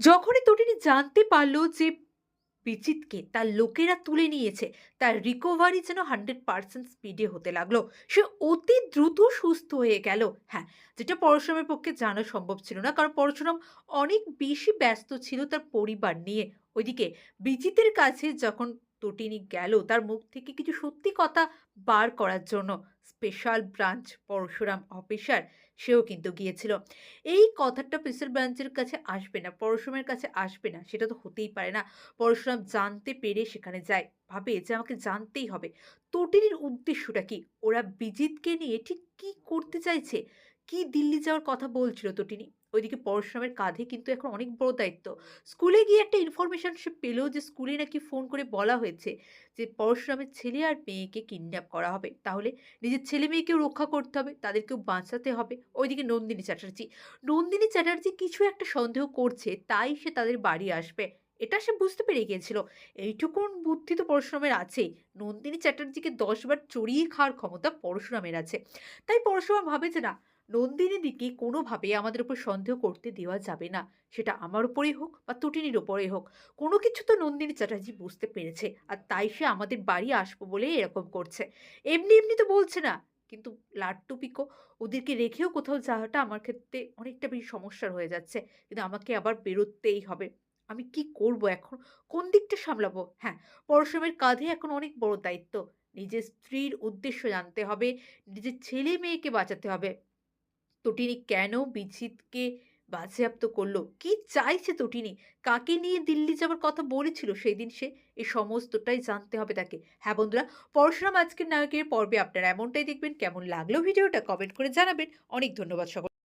যখনই তটিনী জানতে পারল যে বিচিতকে তার লোকেরা তুলে নিয়েছে, তার রিকভারি যেন হান্ড্রেড পার্সেন্ট স্পিডে হতে লাগল। সে অতি দ্রুত সুস্থ হয়ে গেল। হ্যাঁ যেটা পরশুরামের পক্ষে জানা সম্ভব ছিল না, কারণ পরশুরাম অনেক বেশি ব্যস্ত ছিল তার পরিবার নিয়ে। ওইদিকে বিজিতের কাছে যখন তটিনী গেল, তার মুখ থেকে কিছু সত্যি কথা বার করার জন্য স্পেশাল ব্রাঞ্চ পরশুরাম অফিসার সেও কিন্তু গিয়েছিল। এই কথাটা স্পেশাল ব্রাঞ্চের কাছে আসবে না, পরশুরামের কাছে আসবে না, সেটা তো হতেই পারে না। পরশুরাম জানতে পেরে সেখানে যায়, ভাবে যে আমাকে জানতেই হবে। তটিনীর উদ্দেশ্যটা কি? ওরা বিজিতকে নিয়ে ঠিক কি করতে চাইছে? কি দিল্লি যাওয়ার কথা বলছিল তটিনী? ওইদিকে পরশুরামের কাঁধে কিন্তু এখন অনেক বড় দায়িত্ব। স্কুলে গিয়ে একটা ইনফরমেশন সে পেলেও যে স্কুলে নাকি ফোন করে বলা হয়েছে যে পরশুরামের ছেলে আর মেয়েকে কিডন্যাপ করা হবে, তাহলে নিজের ছেলে মেয়েকেও রক্ষা করতে হবে, তাদেরকেও বাঁচাতে হবে। ওইদিকে নন্দিনী চ্যাটার্জি নন্দিনী চ্যাটার্জি কিছু একটা সন্দেহ করছে, তাই সে তাদের বাড়ি আসবে। এটা সে বুঝতে পেরে গিয়েছিল। এইটুকুন বুদ্ধি তো পরশুরামের আছে নন্দিনী চ্যাটার্জিকে দশবার চড়িয়ে খাওয়ার ক্ষমতা পরশুরামের আছে। তাই পরশুরাম ভাবে যে না নন্দিনীদিকে কোনোভাবে আমাদের উপর সন্দেহ করতে দেওয়া যাবে না। সেটা আমার উপরেই হোক বা তটিনীর ওপরেই হোক। কোনো কিছু তো নন্দিনী চ্যাটার্জি বুঝতে পেরেছে আর তাই সে আমাদের বাড়ি আসব বলে এরকম করছে। এমনি এমনি তো বলছে না, কিন্তু লাট্টু পিকো, ওদেরকে রেখেও কোথাও যাওয়াটা আমার ক্ষেত্রে অনেকটা বেশি সমস্যার হয়ে যাচ্ছে। কিন্তু আমাকে আবার বেরোতেই হবে। আমি কি করব এখন? কোন দিকটা সামলাবো? হ্যাঁ পরশুরামের কাঁধে এখন অনেক বড় দায়িত্ব। নিজের স্ত্রীর উদ্দেশ্য জানতে হবে, নিজের ছেলে মেয়েকে বাঁচাতে হবে। তটিনী কেন বিজিতকে বাজেয়াপ্ত করল? কি চাইছে তটিনী? কাকে নিয়ে দিল্লি যাওয়ার কথা বলেছিল সেই দিন সে? এই সমস্তটাই জানতে হবে তাকে। হ্যাঁ বন্ধুরা, পরশুরাম আজকের নায়কের পর্বে আপনারা এমনটাই দেখবেন। কেমন লাগল ভিডিওটা কমেন্ট করে জানাবেন। অনেক ধন্যবাদ সকল